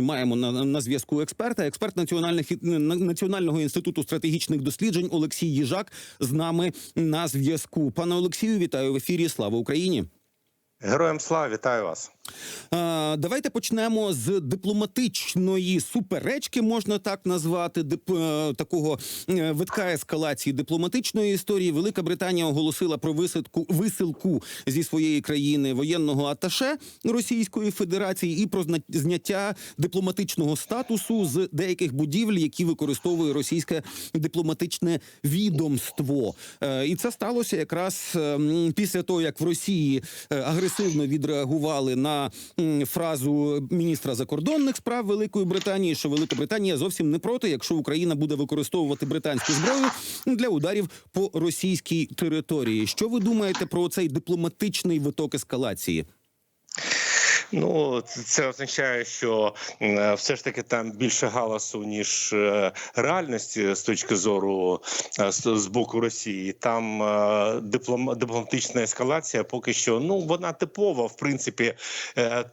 нарешті маємо на, на зв'язку експерта. Експерт національних національного інституту стратегічних досліджень Олексій Їжак з нами на зв'язку. Пане Олексію, вітаю в ефірі. Слава Україні. Героям слава, вітаю вас. Давайте почнемо з дипломатичної суперечки, можна так назвати, дип, е, такого е, витка ескалації дипломатичної історії. Велика Британія оголосила про висадку висилку зі своєї країни воєнного аташе Російської Федерації і про зняття дипломатичного статусу з деяких будівель, які використовує російське дипломатичне відомство. Е, і це сталося якраз е, після того, як в Росії агресивно відреагували на м, фразу міністра закордонних справ Великої Британії, що Велика Британія зовсім не проти, якщо Україна буде використовувати британську зброю для ударів по російській території. Що ви думаєте про цей дипломатичний виток ескалації? Ну це означає, що е, все ж таки там більше галасу ніж е, реальності з точки зору е, з, боку Росії. Там дипломатична ескалація поки що ну вона типова. В принципі,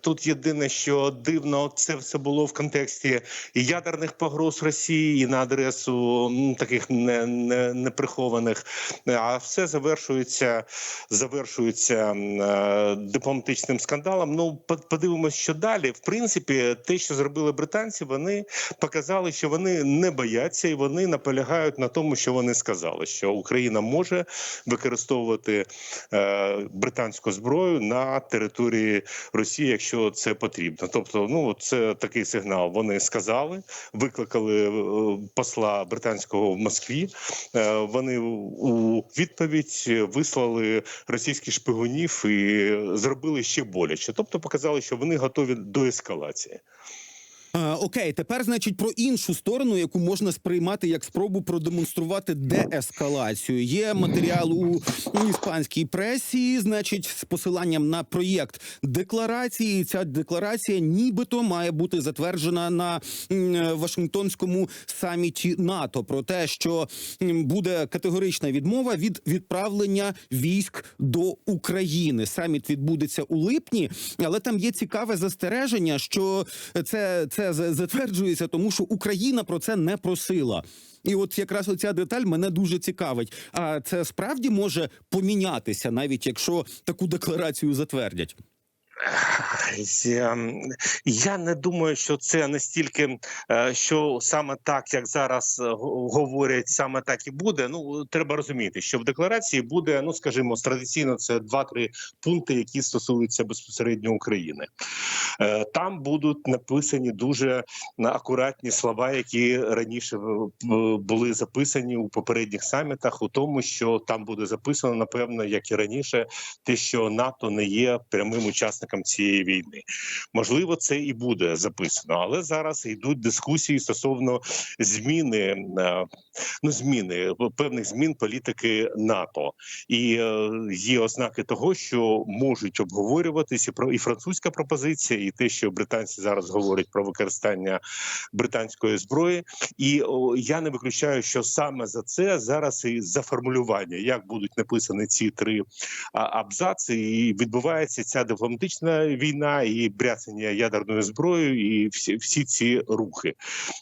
тут єдине, що дивно, це все було в контексті ядерних погроз Росії і на адресу таких не, не, неприхованих. А все завершується, завершується дипломатичним скандалом. Ну, подивимось, що далі. В принципі, те, що зробили британці, вони показали, що вони не бояться і вони наполягають на тому, що вони сказали, що Україна може використовувати е, британську зброю на території Росії, якщо це потрібно. Тобто, ну це такий сигнал. Вони сказали, викликали е, посла британського в Москві. Е, Вони у відповідь вислали російських шпигунів і зробили ще боляче. Тобто показали, що вони готові до ескалації. Е, окей, тепер значить про іншу сторону, яку можна сприймати як спробу продемонструвати деескалацію. Є матеріал у іспанській пресі, значить, з посиланням на проєкт декларації. Ця декларація нібито має бути затверджена на е, Вашингтонському саміті НАТО про те, що буде категорична відмова від відправлення військ до України. Саміт відбудеться у липні, але там є цікаве застереження, що це, це за- затверджується, тому що Україна про це не просила. І от якраз оця деталь мене дуже цікавить. А це справді може помінятися, навіть якщо таку декларацію затвердять. Я, я не думаю, що це настільки, е, що саме так, як зараз е, говорять, саме так і буде. Ну треба розуміти, що в декларації буде, ну скажімо, традиційно це два-три пункти, які стосуються безпосередньо України. Е, Там будуть написані дуже акуратні слова, які раніше були записані у попередніх самітах, у тому, що там буде записано, напевно, як і раніше, те, що НАТО не є прямим учасником цієї війни. Можливо, це і буде записано, але зараз йдуть дискусії стосовно зміни е, ну зміни певних змін політики НАТО, і е, є ознаки того, що можуть обговорюватися про і французька пропозиція, і те, що британці зараз говорять про використання британської зброї. І я не виключаю, що саме за це зараз і за формулювання, як будуть написані ці три абзаци, і відбувається ця дипломатична війна і бряцання ядерною зброєю, і всі, всі ці рухи.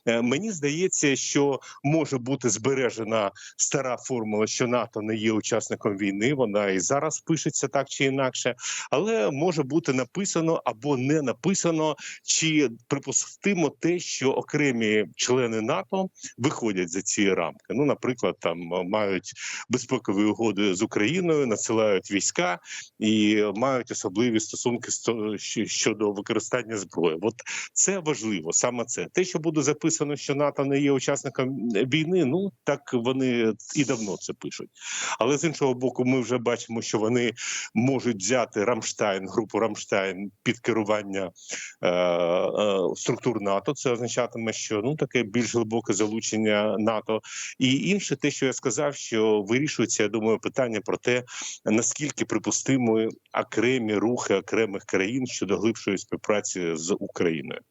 Е, Мені здається, що може бути збережена стара формула, що НАТО не є учасником війни. Вона і зараз пишеться так чи інакше, але може бути написано або не написано, чи припустимо те, що окремі члени НАТО виходять за ці рамки. Ну, наприклад, там е, мають безпекові угоди з Україною, надсилають війська і мають особливі стосунки з щодо використання зброї. От це важливо, саме це те, що буде записано, що НАТО не є учасником війни. Ну так вони і давно це пишуть. Але з іншого боку, ми вже бачимо, що вони можуть взяти Рамштайн, групу Рамштайн під керування е, е, структур НАТО. Це означатиме, що ну таке більш глибоке залучення НАТО. І інше, те, що я сказав, що вирішується, я думаю, питання про те, наскільки припустимо окремі рухи окремих країн щодо глибшої співпраці з Україною.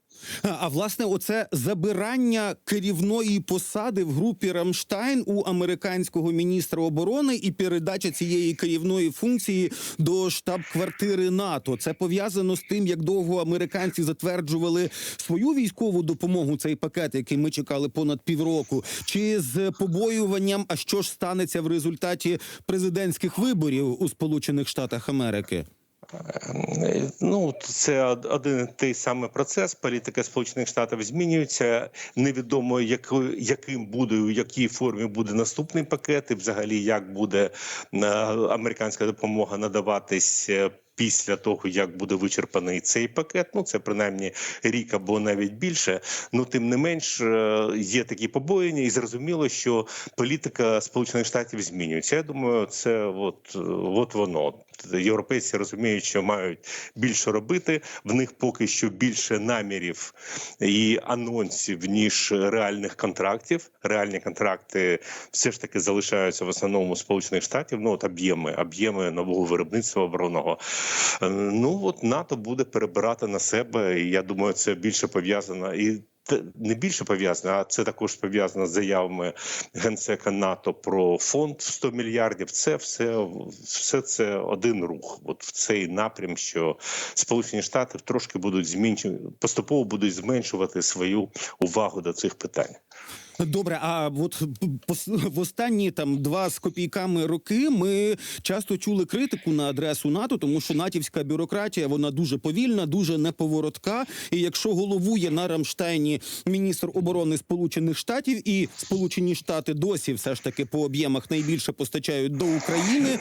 А, власне, оце забирання керівної посади в групі Рамштайн у американського міністра оборони і передача цієї керівної функції до штаб-квартири НАТО. Це пов'язано з тим, як довго американці затверджували свою військову допомогу. Цей пакет, який ми чекали понад півроку, чи з побоюванням, а що ж станеться в результаті президентських виборів у Сполучених Штатах Америки. Е, Ну, це один той самий процес. Політика Сполучених Штатів змінюється. Невідомо, якою- яким буде, у якій формі буде наступний пакет, і взагалі як буде е, американська допомога надаватись. е, Після того як буде вичерпаний цей пакет, ну це принаймні рік або навіть більше. Ну тим не менш є такі побоєння, і зрозуміло, що політика Сполучених Штатів змінюється. Я думаю, це от, от воно. Європейці розуміють, що мають більше робити. В них поки що більше намірів і анонсів ніж реальних контрактів. Реальні контракти все ж таки залишаються в основному сполучених штатів. Ну от об'єми, об'єми нового виробництва оборонного. Е, Ну от НАТО буде перебирати на себе, і я думаю, це більше пов'язано і. Не більше пов'язане, а це також пов'язано з заявами генсека НАТО про фонд в 100 мільярдів. Це все, все це один рух. От в цей напрям, що Сполучені Штати трошки будуть змінчувати, поступово будуть зменшувати свою увагу до цих питань. Добре, а от в останні там два з копійками роки ми часто чули критику на адресу НАТО, тому що натівська бюрократія вона дуже повільна, дуже неповоротка. І якщо головує на Рамштайні міністр оборони Сполучених Штатів, і Сполучені Штати досі все ж таки по об'ємах найбільше постачають до України,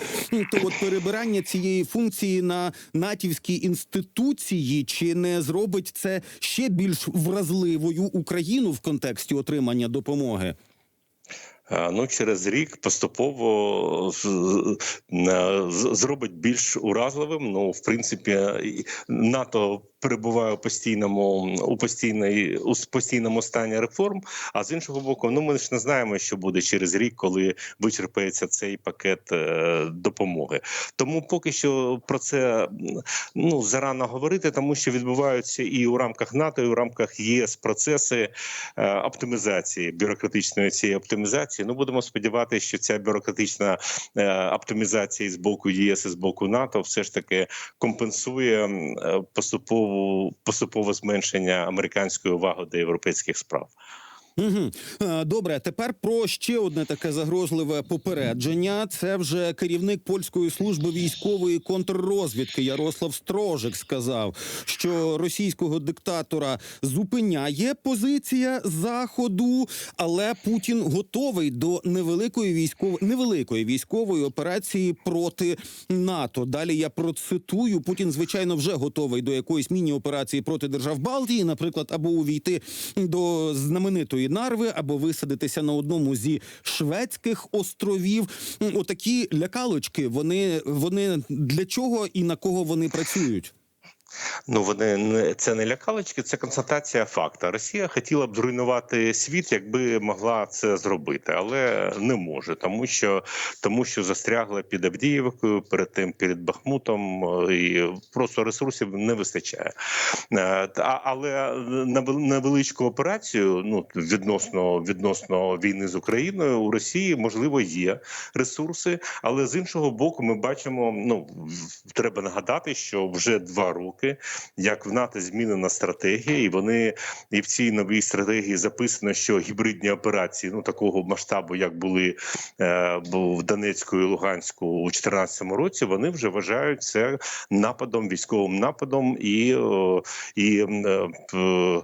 то от перебирання цієї функції на натівські інституції чи не зробить це ще більш вразливою Україну в контексті отримання допомоги? А, Ну, через рік поступово з- зробить більш уразливим. Ну, в принципі, НАТО перебуває у постійному у постійної у постійному стані реформ. А з іншого боку, ну ми ж не знаємо, що буде через рік, коли вичерпається цей пакет е, допомоги. Тому поки що про це ну зарано говорити, тому що відбуваються і у рамках НАТО, і у рамках ЄС процеси е, оптимізації бюрократичної цієї оптимізації. Ну будемо сподіватися, що ця бюрократична е, оптимізація з боку ЄС і з боку НАТО все ж таки компенсує м, поступову поступове зменшення американської уваги до європейських справ. Угу. Добре, тепер про ще одне таке загрозливе попередження. Це вже керівник польської служби військової контррозвідки Ярослав Строжик сказав, що російського диктатора зупиняє позиція заходу, але Путін готовий до невеликої військової невеликої військової операції проти НАТО. Далі я процитую: Путін, звичайно, вже готовий до якоїсь міні-операції проти держав Балтії, наприклад, або увійти до знаменитої Нарви, або висадитися на одному зі шведських островів. Отакі лякалочки. Вони вони для чого і на кого вони працюють? Ну вони не це не лякалочки, це констатація факта. Росія хотіла б зруйнувати світ, якби могла це зробити, але не може, тому що тому, що застрягла під Авдіївкою, перед тим перед Бахмутом, е, і просто ресурсів не вистачає. Е, та- Але на вел- невеличку операцію, ну відносно відносно війни з Україною у Росії можливо є ресурси, але з іншого боку, ми бачимо. Ну треба нагадати, що вже два роки, як в НАТО змінена стратегія, і вони і в цій новій стратегії записано, що гібридні операції ну такого масштабу, як були е, в Донецьку і Луганську у 2014 році, вони вже вважають це нападом, військовим нападом і, і е, е,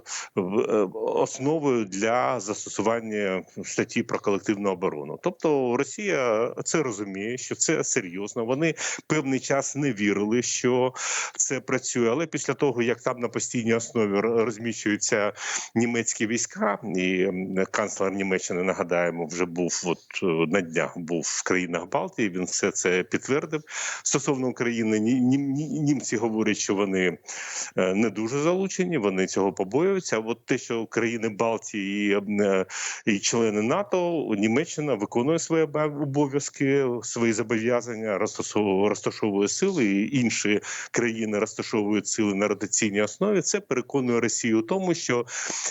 основою для застосування статті про колективну оборону. Тобто Росія це розуміє, що це серйозно. Вони певний час не вірили, що це працює. Але після того, як там на постійній основі розміщуються німецькі війська, і канцлер Німеччини нагадаємо, вже був от е, на днях був в країнах Балтії. Він все це підтвердив. Стосовно України, ні, ні, ні- німці говорять, що вони е, не дуже залучені. Вони цього побоюються. От те, що країни Балтії і, е, і члени НАТО, Німеччина виконує свої обов'язки, свої зобов'язання, розташовує, сили, і інші країни розташовують застосовують сили на ротаційній основі, це переконує Росію у тому, що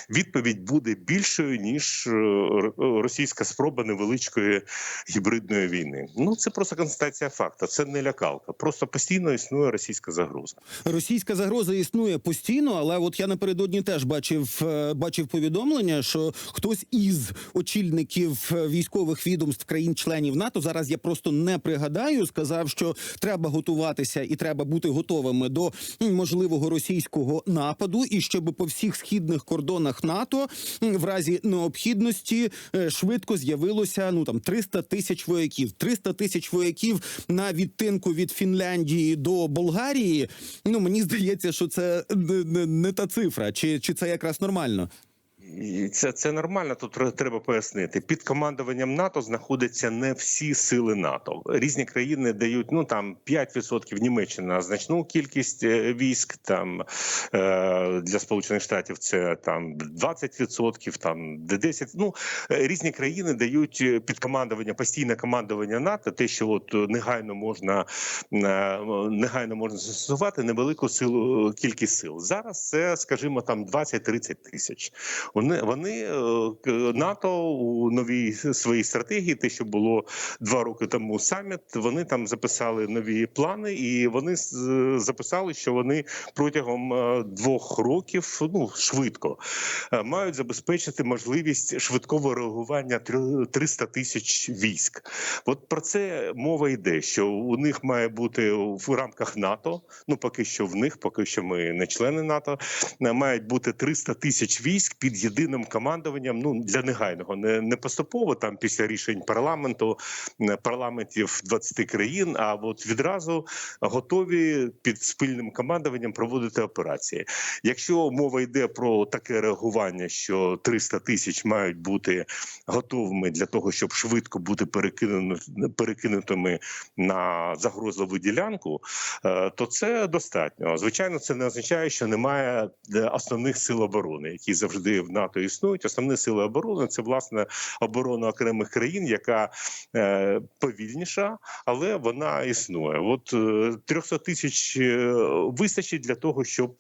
відповідь буде більшою ніж е, російська спроба невеличкої гібридної війни. Ну це просто констатація факту. Це не лякалка. Просто постійно існує російська загроза. Російська загроза існує постійно, але от я напередодні теж бачив, е, бачив повідомлення, що хтось із очільників е, військових відомств країн-членів НАТО зараз я просто не пригадаю. Сказав, що треба готуватися і треба бути готовими до м, можливого російського нападу, і щоб по всіх східних кордонах НАТО в разі необхідності е, швидко з'явилося ну там 300 тисяч вояків. 300 тисяч вояків на відтинку від Фінляндії до Болгарії. Ну мені здається, що це не, не та цифра, чи, чи це якраз нормально. Це, це нормально. Тут треба пояснити. Під командуванням НАТО знаходяться не всі сили НАТО. Різні країни дають ну там 5%, Німеччина значну кількість е, військ. Там е, для Сполучених Штатів це там 20%, там де 10%. Ну е, різні країни дають під командування постійне командування НАТО. Те, що от негайно можна негайно можна застосувати невелику силу кількість сил. Зараз це, скажімо, там 20-30 тисяч. Вони вони е, НАТО у новій своїй стратегії, те, що було два роки тому саміт. Вони там записали нові плани, і вони записали, що вони протягом е, двох років ну швидко е, мають забезпечити можливість швидкого реагування трьо- 300 тисяч військ. От про це мова йде. Що у них має бути в рамках НАТО. Ну поки що в них, поки що ми не члени НАТО. Мають бути 300 тисяч військ під єдиним командуванням. Ну для негайного, не, не поступово там після рішень парламенту, е, парламентів 20 країн. А от відразу готові під спільним командуванням проводити операції. Якщо мова йде про таке реагування, що 300 тисяч мають бути готовими для того, щоб швидко бути перекинутими на загрозливу ділянку, е, то це достатньо. Звичайно, це не означає, що немає е, основних сил оборони, які завжди в НАТО існують. Основні сили оборони це власне оборона окремих країн, яка е, повільніша, але вона існує. От е, 300 тисяч е, вистачить для того, щоб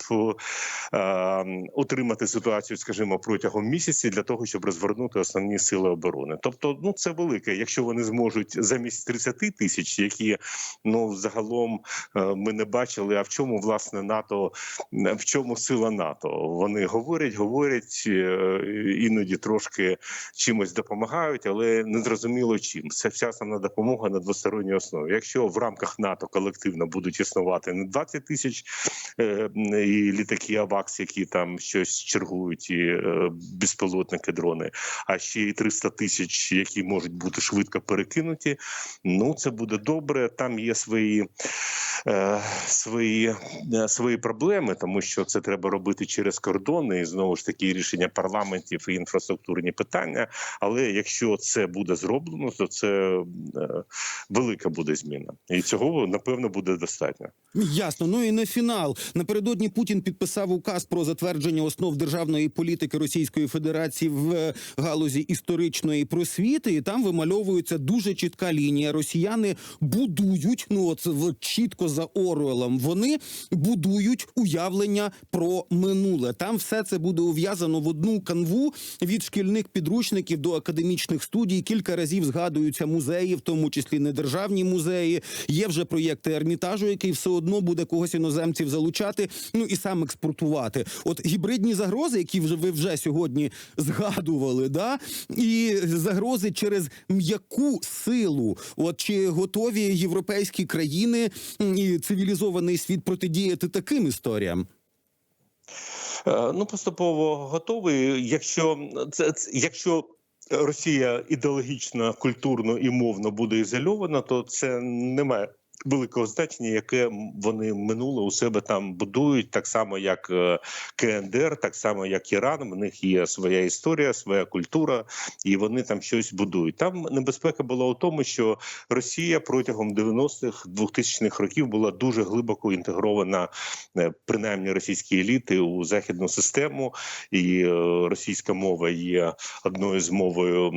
е, утримати ситуацію, скажімо, протягом місяці, для того, щоб розвернути основні сили оборони. Тобто, ну це велике. Якщо вони зможуть замість 30 тисяч, які ну загалом е, ми не бачили. А в чому власне НАТО в чому сила НАТО? Вони говорять, говорять е, іноді трошки чимось допомагають, але не зрозуміло чим. Це вся основна допомога на двосторонній основі. Якщо в рамках НАТО колективно будуть існувати не 20 тисяч е, і літаки АВАКС, які там щось чергують, і е, безпілотники дрони, а ще й 300 тисяч, які можуть бути швидко перекинуті. Ну це буде добре. Там є свої. е, Свої е, свої проблеми, тому що це треба робити через кордони, і знову ж таки рішення парламентів і інфраструктурні питання. Але якщо це буде зроблено, то це е, велика буде зміна, і цього напевно буде достатньо. Ясно. Ну і на фінал. Напередодні Путін підписав указ про затвердження основ державної політики Російської Федерації в е, галузі історичної просвіти. І там вимальовується дуже чітка лінія. Росіяни будують, ну от чітко за Оруелом. Вони будують уявлення про минуле. Там все це буде ув'язано в одну канву від шкільних підручників до академічних студій. Кілька разів згадуються музеї, в тому числі недержавні музеї. Є вже проєкти Ермітажу, який все одно буде когось іноземців залучати, ну і сам експортувати. От гібридні загрози, які вже ви вже сьогодні згадували, да і загрози через м'яку силу. От чи готові європейські країни і цивілізований світ протидіяти таким історіям? Е, Ну, поступово готовий. Якщо це якщо Росія ідеологічно, культурно і мовно буде ізольована, то це не має великого значення, яке вони минуле у себе там будують, так само як е, КНДР, так само як Іран. В них є своя історія, своя культура, і вони там щось будують. Там небезпека була у тому, що Росія протягом 90-х, 2000-х років була дуже глибоко інтегрована, е, принаймні російські еліти у західну систему, і е, російська мова є одною з мовою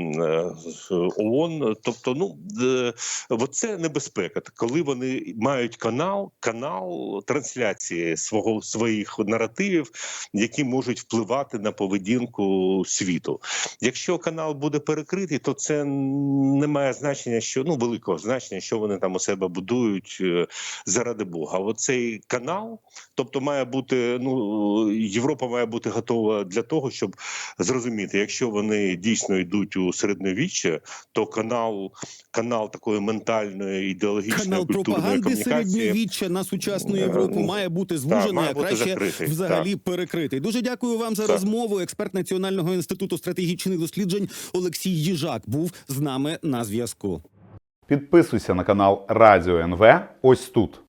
ООН. Тобто, ну е, от це небезпека, коли вони мають канал, канал трансляції свого своїх наративів, які можуть впливати на поведінку світу. Якщо канал буде перекритий, то це не має значення, що ну великого значення, що вони там у себе будують е, заради Бога. Оцей канал, тобто, має бути ну Європа має бути готова для того, щоб зрозуміти, якщо вони дійсно йдуть у середньовіччя, то канал, канал такої ментальної ідеологічної Канал пропаганди середньовіччя на сучасну Е, Європу ну, має бути звужена, а краще закритий, взагалі перекритий. Дуже дякую вам за Так. розмову. Експерт Національного інституту стратегічних досліджень Олексій Їжак був з нами на зв'язку. Підписуйся на канал Радіо НВ ось тут.